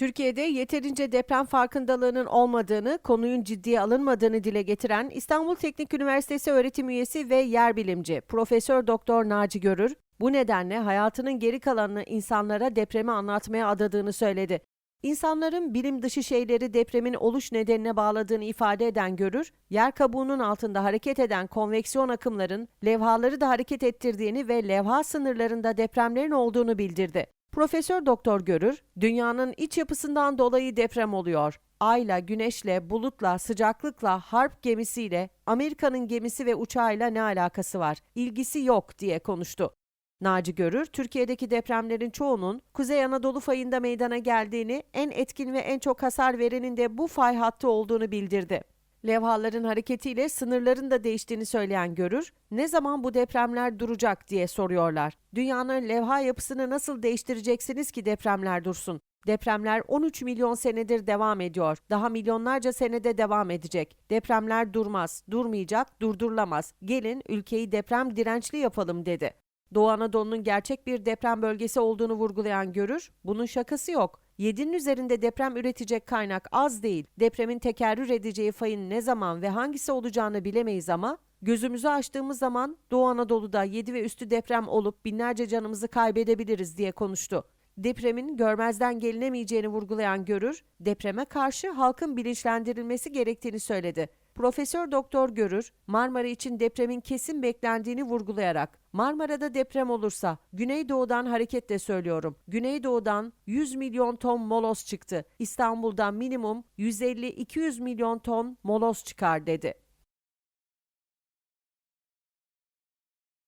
Türkiye'de yeterince deprem farkındalığının olmadığını, konuyun ciddiye alınmadığını dile getiren İstanbul Teknik Üniversitesi öğretim üyesi ve yer bilimci Profesör Doktor Naci Görür, bu nedenle hayatının geri kalanını insanlara depremi anlatmaya adadığını söyledi. İnsanların bilim dışı şeyleri depremin oluş nedenine bağladığını ifade eden Görür, yer kabuğunun altında hareket eden konveksiyon akımların levhaları da hareket ettirdiğini ve levha sınırlarında depremlerin olduğunu bildirdi. Profesör Doktor Görür, dünyanın iç yapısından dolayı deprem oluyor. Ayla, güneşle, bulutla, sıcaklıkla, harp gemisiyle, Amerika'nın gemisi ve uçağıyla ne alakası var? İlgisi yok diye konuştu. Naci Görür, Türkiye'deki depremlerin çoğunun Kuzey Anadolu fayında meydana geldiğini, en etkin ve en çok hasar verenin de bu fay hattı olduğunu bildirdi. Levhaların hareketiyle sınırların da değiştiğini söyleyen Görür, ne zaman bu depremler duracak diye soruyorlar. Dünyanın levha yapısını nasıl değiştireceksiniz ki depremler dursun? Depremler 13 milyon senedir devam ediyor. Daha milyonlarca senede devam edecek. Depremler durmaz, durmayacak, durdurulamaz. Gelin ülkeyi deprem dirençli yapalım dedi. Doğu Anadolu'nun gerçek bir deprem bölgesi olduğunu vurgulayan Görür, bunun şakası yok. 7'nin üzerinde deprem üretecek kaynak az değil. Depremin tekerrür edeceği fayın ne zaman ve hangisi olacağını bilemeyiz ama gözümüzü açtığımız zaman Doğu Anadolu'da 7 ve üstü deprem olup binlerce canımızı kaybedebiliriz diye konuştu. Depremin görmezden gelinemeyeceğini vurgulayan Görür, depreme karşı halkın bilinçlendirilmesi gerektiğini söyledi. Profesör Doktor Görür, Marmara için depremin kesin beklendiğini vurgulayarak, Marmara'da deprem olursa Güneydoğu'dan hareketle söylüyorum. Güneydoğu'dan 100 milyon ton molos çıktı. İstanbul'dan minimum 150-200 milyon ton molos çıkar dedi.